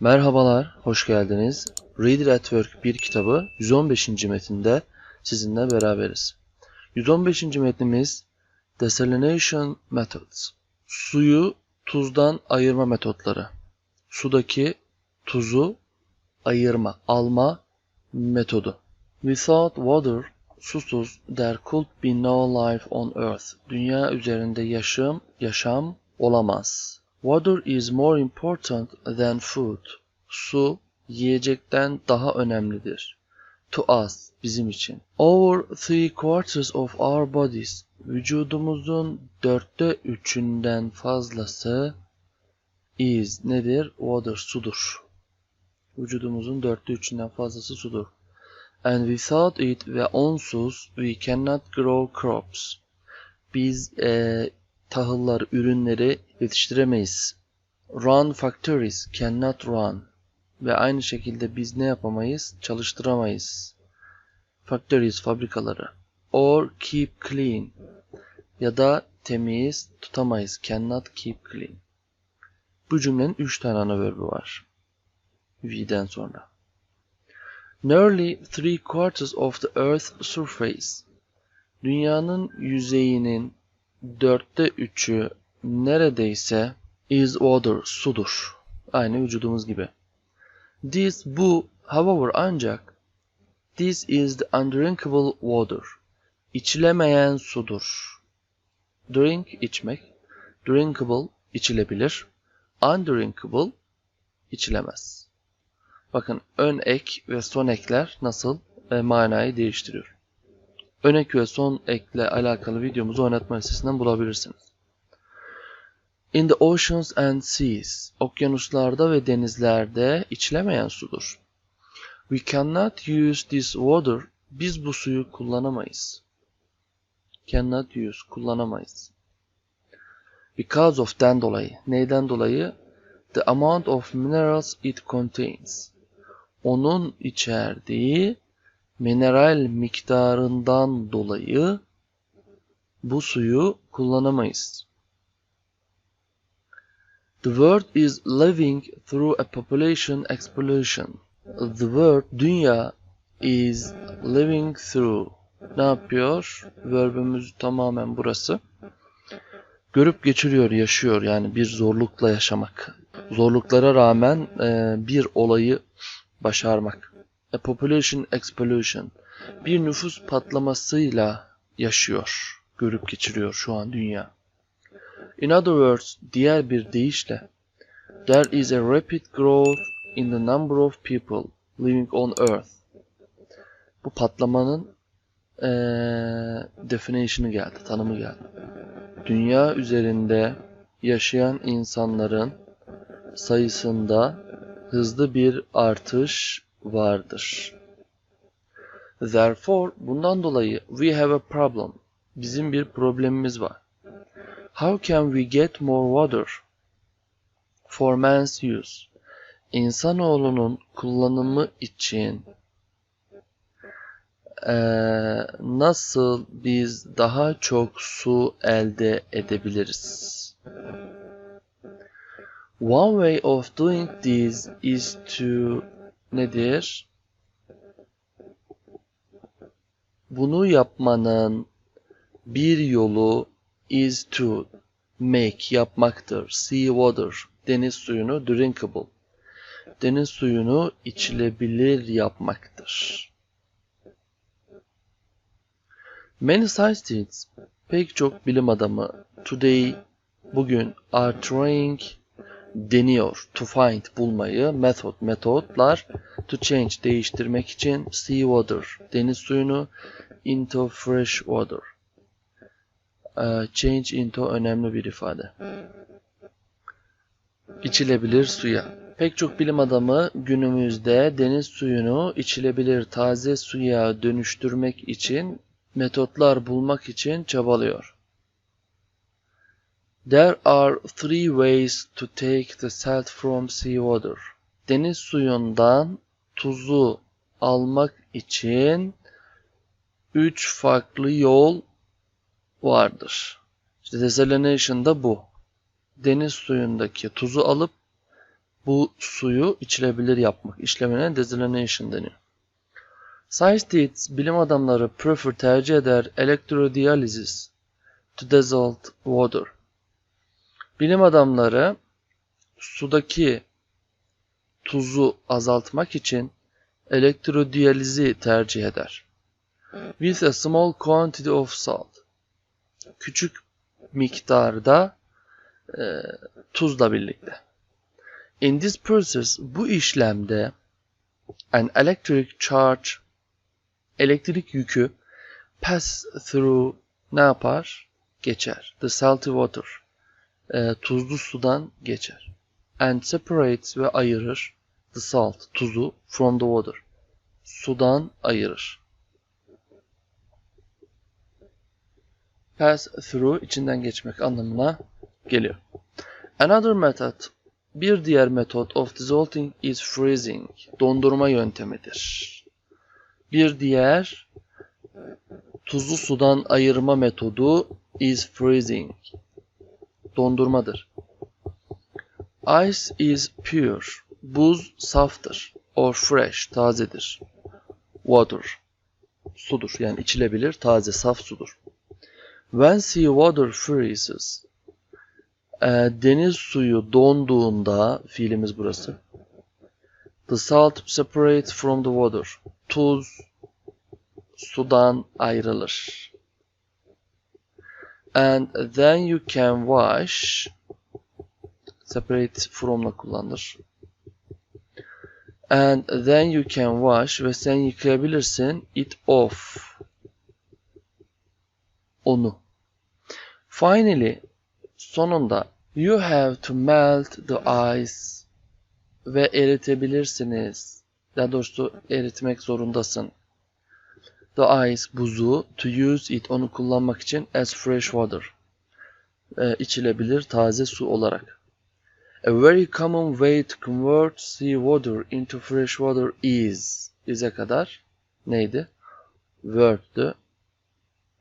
Merhabalar, hoş geldiniz. Reader at Work 1 kitabı 115. metinde sizinle beraberiz. 115. metnimiz Desalination Methods. Suyu tuzdan ayırma metotları. Sudaki tuzu ayırma, alma metodu. Without water, susuz, there could be no life on earth. Dünya üzerinde yaşam, yaşam olamaz. Water is more important than food. Su yiyecekten daha önemlidir. To us, bizim için. Over three quarters of our bodies, vücudumuzun dörtte üçünden fazlası is nedir? Water, sudur. Vücudumuzun dörtte üçünden fazlası sudur. And without it ve onsuz we cannot grow crops. Biz eee tahıllar, ürünleri yetiştiremeyiz. Run factories cannot run. Ve aynı şekilde biz ne yapamayız? Çalıştıramayız. Factories, fabrikaları. Or keep clean. Ya da temiz tutamayız. Cannot keep clean. Bu cümlenin 3 tane ana verbi var. V'den sonra. Nearly three quarters of the Earth's surface. Dünyanın yüzeyinin dörtte üçü neredeyse is water, sudur. Aynı vücudumuz gibi. This bu, however ancak this is the undrinkable water. İçilemeyen sudur. Drink, içmek. Drinkable, içilebilir. Undrinkable, içilemez. Bakın ön ek ve son ekler nasıl e, manayı değiştiriyor. Ön ek ve son ekle alakalı videomuzu oynatma listesinden bulabilirsiniz. In the oceans and seas, okyanuslarda ve denizlerde içilemeyen sudur. We cannot use this water, biz bu suyu kullanamayız. Cannot use, kullanamayız. Because of den dolayı, neyden dolayı? The amount of minerals it contains. Onun içerdiği mineral miktarından dolayı bu suyu kullanamayız. The world is living through a population explosion. The world, dünya is living through. Ne yapıyor? Verbimiz tamamen burası. Görüp geçiriyor, yaşıyor. Yani bir zorlukla yaşamak. Zorluklara rağmen e, bir olayı başarmak. A population explosion. Bir nüfus patlamasıyla yaşıyor, görüp geçiriyor şu an dünya. In other words, diğer bir deyişle, there is a rapid growth in the number of people living on earth. Bu patlamanın ee, definition'ı geldi, tanımı geldi. Dünya üzerinde yaşayan insanların sayısında hızlı bir artış vardır. Therefore, bundan dolayı we have a problem. Bizim bir problemimiz var. How can we get more water for man's use? İnsanoğlunun kullanımı için ee, nasıl biz daha çok su elde edebiliriz? One way of doing this is to nedir? Bunu yapmanın bir yolu is to make yapmaktır. Sea water deniz suyunu drinkable. Deniz suyunu içilebilir yapmaktır. Many scientists pek çok bilim adamı today bugün are trying deniyor to find bulmayı method metotlar to change değiştirmek için sea water deniz suyunu into fresh water change into önemli bir ifade. İçilebilir suya. Pek çok bilim adamı günümüzde deniz suyunu içilebilir taze suya dönüştürmek için metotlar bulmak için çabalıyor. There are three ways to take the salt from seawater. Deniz suyundan tuzu almak için üç farklı yol vardır. İşte desalination da bu. Deniz suyundaki tuzu alıp Bu suyu içilebilir yapmak. işlemine desalination deniyor. Scientists, bilim adamları prefer tercih eder electrodialysis to dissolved water. Bilim adamları sudaki tuzu azaltmak için elektrodiyalizi tercih eder. With a small quantity of salt. Küçük miktarda e, tuzla birlikte. In this process, bu işlemde an electric charge elektrik yükü pass through ne yapar? Geçer. The salty water. E, tuzlu sudan geçer. And separates ve ayırır the salt, tuzu from the water. Sudan ayırır. Pass through içinden geçmek anlamına geliyor. Another method bir diğer metot of dissolving is freezing. Dondurma yöntemidir. Bir diğer tuzlu sudan ayırma metodu is freezing. Dondurmadır. Ice is pure. Buz saftır. Or fresh, tazedir. Water, sudur. Yani içilebilir, taze, saf sudur. When sea water freezes, e, deniz suyu donduğunda, fiilimiz burası. The salt separates from the water. Tuz sudan ayrılır. And then you can wash separate from'la kullanılır. And then you can wash ve sen yıkayabilirsin it off. Onu. Finally, sonunda you have to melt the ice ve eritebilirsiniz. Daha doğrusu eritmek zorundasın. The ice, buzu, to use it, onu kullanmak için as fresh water. Ee, içilebilir taze su olarak. A very common way to convert seawater into fresh water is. Is'e kadar neydi? Word'dü.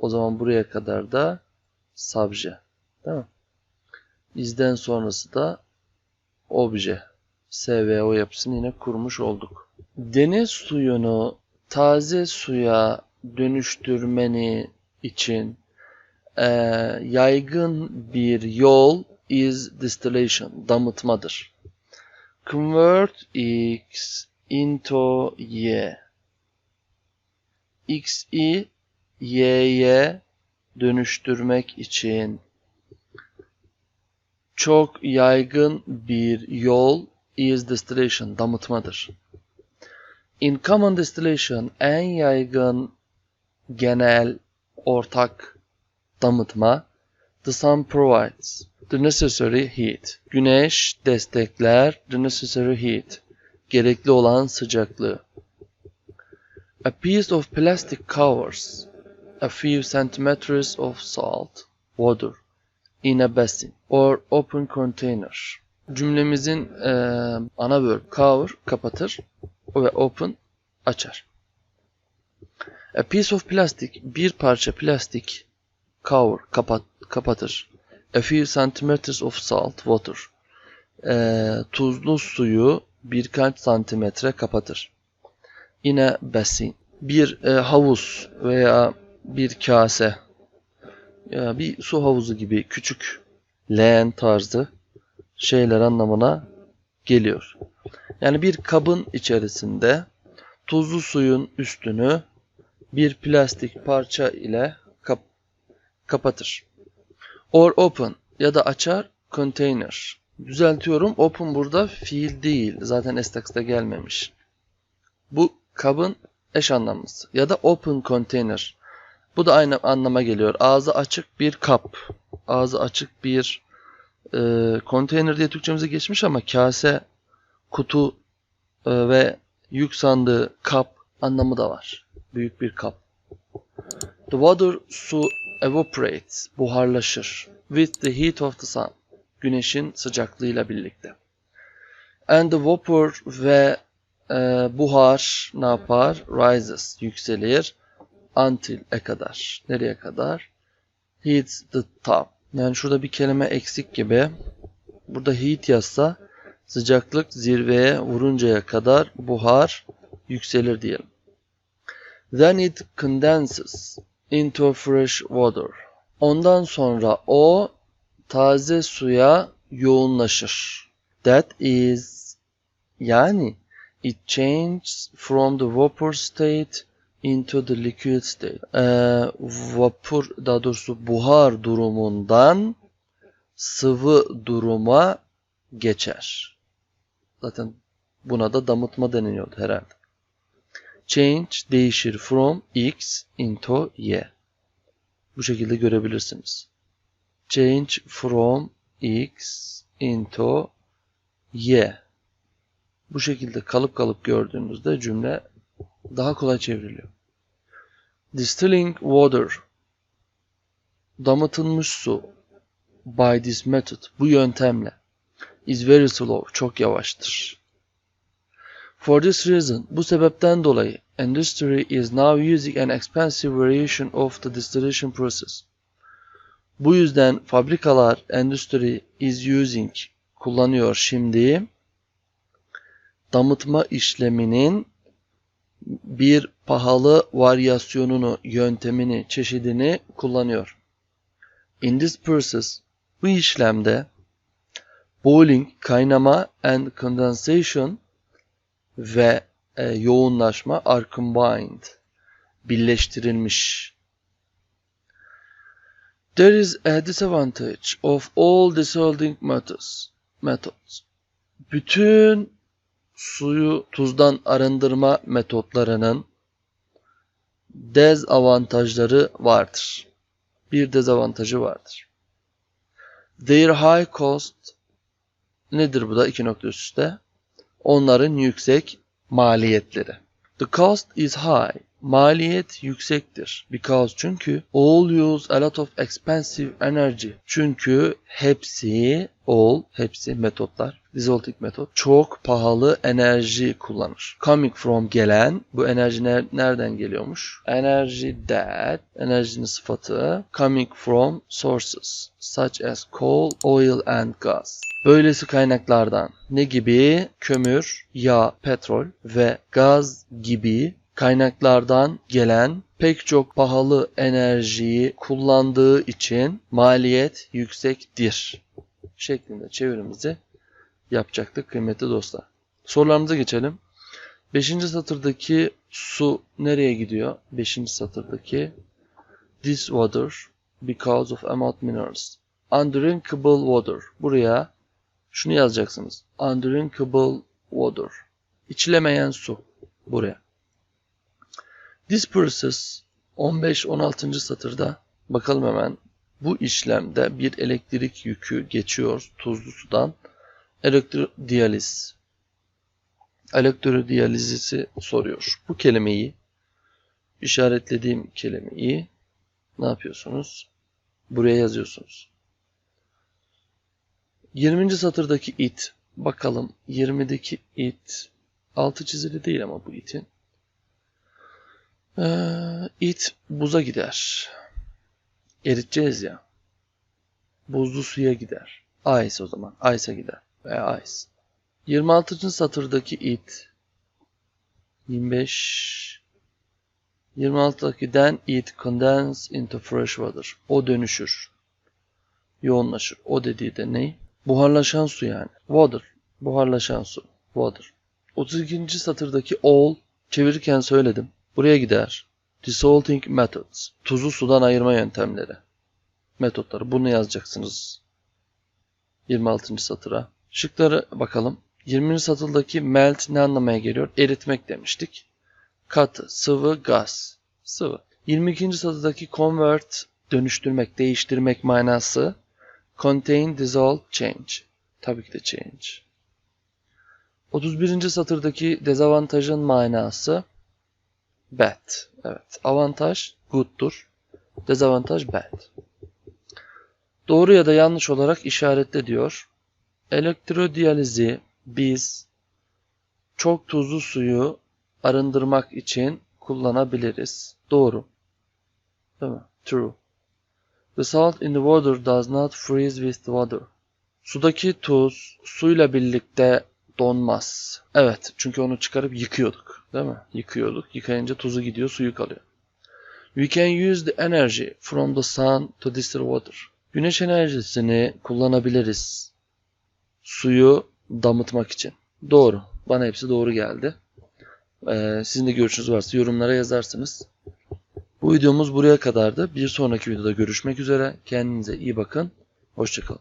O zaman buraya kadar da subje. Değil mi? Is'den sonrası da obje. SVO yapısını yine kurmuş olduk. Deniz suyunu taze suya dönüştürmeni için e, yaygın bir yol is distillation, damıtmadır. Convert x into y. x'i y'ye dönüştürmek için çok yaygın bir yol is distillation, damıtmadır. In common distillation en yaygın genel ortak damıtma the sun provides the necessary heat. Güneş destekler the necessary heat. Gerekli olan sıcaklığı. A piece of plastic covers a few centimeters of salt water in a basin or open container. Cümlemizin e, ana verb cover kapatır ve open açar. A piece of plastic bir parça plastik cover kapat kapatır. A few centimeters of salt water e, tuzlu suyu birkaç santimetre kapatır. Yine basin bir e, havuz veya bir kase ya bir su havuzu gibi küçük leğen tarzı şeyler anlamına geliyor. Yani bir kabın içerisinde tuzlu suyun üstünü bir plastik parça ile kap kapatır. Or open ya da açar container. Düzeltiyorum. Open burada fiil değil. Zaten S gelmemiş. Bu kabın eş anlamlısı. Ya da open container. Bu da aynı anlama geliyor. Ağzı açık bir kap. Ağzı açık bir e, konteyner diye Türkçemize geçmiş ama kase, kutu e, ve yük sandığı kap anlamı da var. Büyük bir kap. The water su evaporates, buharlaşır. With the heat of the sun, güneşin sıcaklığıyla birlikte. And the vapor ve e, buhar ne yapar? Rises, yükselir. Until e kadar. Nereye kadar? Heats the top. Yani şurada bir kelime eksik gibi. Burada heat yazsa Sıcaklık zirveye vuruncaya kadar buhar yükselir diyelim. Then it condenses into fresh water. Ondan sonra o taze suya yoğunlaşır. That is yani it changes from the vapor state into the liquid state. Ee, vapur daha doğrusu buhar durumundan sıvı duruma geçer. Zaten buna da damıtma deniliyordu herhalde. Change değişir from x into y. Bu şekilde görebilirsiniz. Change from x into y. Bu şekilde kalıp kalıp gördüğünüzde cümle daha kolay çevriliyor. Distilling water damıtılmış su by this method bu yöntemle is very slow çok yavaştır. For this reason bu sebepten dolayı industry is now using an expensive variation of the distillation process. Bu yüzden fabrikalar endüstri is using kullanıyor şimdi damıtma işleminin bir pahalı varyasyonunu, yöntemini, çeşidini kullanıyor. In this process, bu işlemde boiling, kaynama and condensation ve e, yoğunlaşma are combined, birleştirilmiş. There is a disadvantage of all dissolving methods. methods. Bütün suyu tuzdan arındırma metotlarının dezavantajları vardır. Bir dezavantajı vardır. Their high cost nedir bu da iki nokta üstte? Onların yüksek maliyetleri. The cost is high. Maliyet yüksektir. Because çünkü all use a lot of expensive energy. Çünkü hepsi all hepsi metotlar resulting metot çok pahalı enerji kullanır. Coming from gelen bu enerji ner nereden geliyormuş? Energy that enerjinin sıfatı coming from sources such as coal, oil and gas. Böylesi kaynaklardan ne gibi? Kömür, yağ, petrol ve gaz gibi kaynaklardan gelen pek çok pahalı enerjiyi kullandığı için maliyet yüksektir şeklinde çevirimizi yapacaktık kıymetli dostlar. Sorularımıza geçelim. Beşinci satırdaki su nereye gidiyor? Beşinci satırdaki this water because of amount minerals. Undrinkable water. Buraya şunu yazacaksınız. Undrinkable water. İçilemeyen su. Buraya. Process 15-16. satırda bakalım hemen bu işlemde bir elektrik yükü geçiyor tuzlu sudan elektrodiyaliz. Elektrodiyalizisi soruyor. Bu kelimeyi işaretlediğim kelimeyi ne yapıyorsunuz? Buraya yazıyorsunuz. 20. satırdaki it. Bakalım 20'deki it. Altı çizili değil ama bu itin. Ee, it buza gider. Eriteceğiz ya. Buzlu suya gider. Ice o zaman. Ice'a gider. Veya ice. 26. satırdaki it. 25. 26'daki then it condense into fresh water. O dönüşür. Yoğunlaşır. O dediği de ne? Buharlaşan su yani. Water. Buharlaşan su. Water. 32. satırdaki all çevirirken söyledim. Buraya gider. Dissolving methods. Tuzu sudan ayırma yöntemleri. Metotları. Bunu yazacaksınız. 26. satıra. Şıkları bakalım. 20. satıldaki melt ne anlamaya geliyor? Eritmek demiştik. Katı, sıvı, gaz. Sıvı. 22. satıdaki convert dönüştürmek, değiştirmek manası. Contain, dissolve, change. Tabii ki de change. 31. satırdaki dezavantajın manası bad. Evet. Avantaj good'tur. Dezavantaj bad. Doğru ya da yanlış olarak işaretle diyor. Elektrodiyalizi biz çok tuzlu suyu arındırmak için kullanabiliriz. Doğru. Değil mi? True. The salt in the water does not freeze with the water. Sudaki tuz suyla birlikte donmaz. Evet, çünkü onu çıkarıp yıkıyorduk, değil mi? Yıkıyorduk. Yıkayınca tuzu gidiyor, suyu kalıyor. We can use the energy from the sun to distill water. Güneş enerjisini kullanabiliriz. Suyu damıtmak için. Doğru. Bana hepsi doğru geldi. Ee, sizin de görüşünüz varsa yorumlara yazarsınız. Bu videomuz buraya kadardı. Bir sonraki videoda görüşmek üzere. Kendinize iyi bakın. Hoşçakalın.